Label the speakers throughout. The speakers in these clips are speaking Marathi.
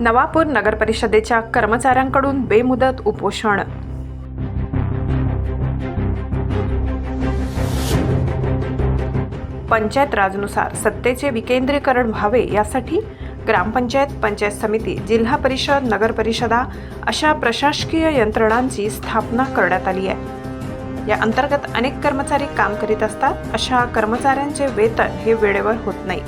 Speaker 1: नवापूर नगरपरिषदेच्या कर्मचाऱ्यांकडून बेमुदत उपोषण. पंचायत राजनुसार सत्तेचे विकेंद्रीकरण व्हावे यासाठी ग्रामपंचायत पंचायत समिती जिल्हा परिषद नगर परिषदा अशा प्रशासकीय यंत्रणांची स्थापना करण्यात आली आहे. या अंतर्गत अनेक कर्मचारी काम करीत असतात अशा कर्मचाऱ्यांचे वेतन हे वेळेवर होत नाही.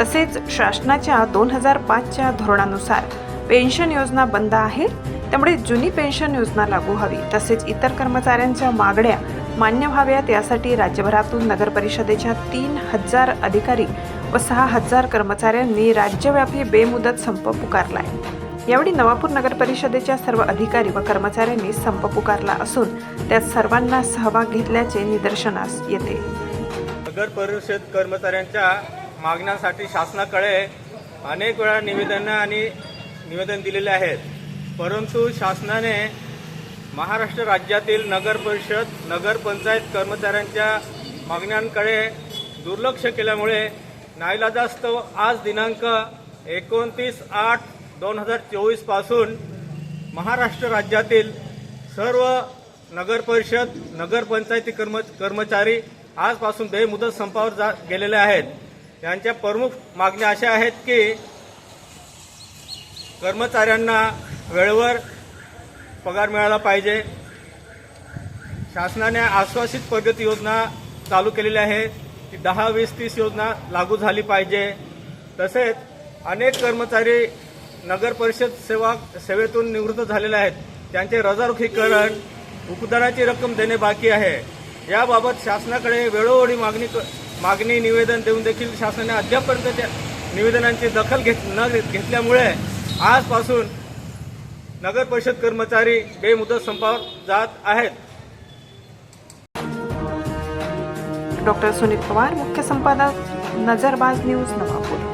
Speaker 1: तसेच शासनाच्या दोन हजार पाचच्या धोरणानुसार पेन्शन योजना बंद आहे त्यामुळे जुनी पेन्शन योजना लागू हवी. तसेच इतर कर्मचाऱ्यांच्या मागण्या मान्य व्हाव्यात यासाठी राज्यभरातून नगर परिषदेच्या तीन हजार अधिकारी व सहा हजार कर्मचाऱ्यांनी राज्यव्यापी बेमुदत संप पुकारला आहे यावेळी नवापूर नगर परिषदेच्या सर्व अधिकारी व कर्मचाऱ्यांनी संप पुकारला असून त्यात सर्वांना सहभाग घेतल्याचे निदर्शनास येते.
Speaker 2: नगर परिषद कर्मचाऱ्यांच्या मागण्यासाठी शासनाकडे अनेक वेळा निवेदनं आणि निवेदन दिलेले आहेत. परंतु शासनाने महाराष्ट्र राज्यातील नगर परिषद कर्मचाऱ्यांच्या मागण्यांकडे दुर्लक्ष केल्यामुळे नाईलाजास्तव आज दिनांक एकोणतीस आठ दोन हजार चोवीसपासून महाराष्ट्र राज्यातील सर्व नगरपरिषद नगरपंचायती कर्म कर्मचारी आजपासून बेमुदत संपावर जा गेलेले आहेत. यांच्या प्रमुख मागण्या अशा आहेत की कर्मचाऱ्यांना वेळेवर पगार मिळाला पाहिजे. शासनाने आश्वासित प्रगती योजना चालू केलेली आहे. ती दहा वीस तीस योजना लागू झाली पाहिजे. तसेच अनेक कर्मचारी नगर परिषद सेवा सेवेतून निवृत्त झालेले आहेत. त्यांचे रजारोखीकरण उपदानाची रक्कम देणे बाकी आहे. याबाबत शासनाकडे वेळोवेळी मागणी क- मागणी निवेदन देऊन देखील शासनाने अद्यापपर्यंत त्या निवेदनांची दखल घेत न घेत- घेतल्यामुळे आजपासून नगर परिषद कर्मचारी बेमुदत संपावर जात आहेत.
Speaker 1: डॉक्टर सुनील पवार मुख्य संपादक नजरबाज न्यूज नवापूर.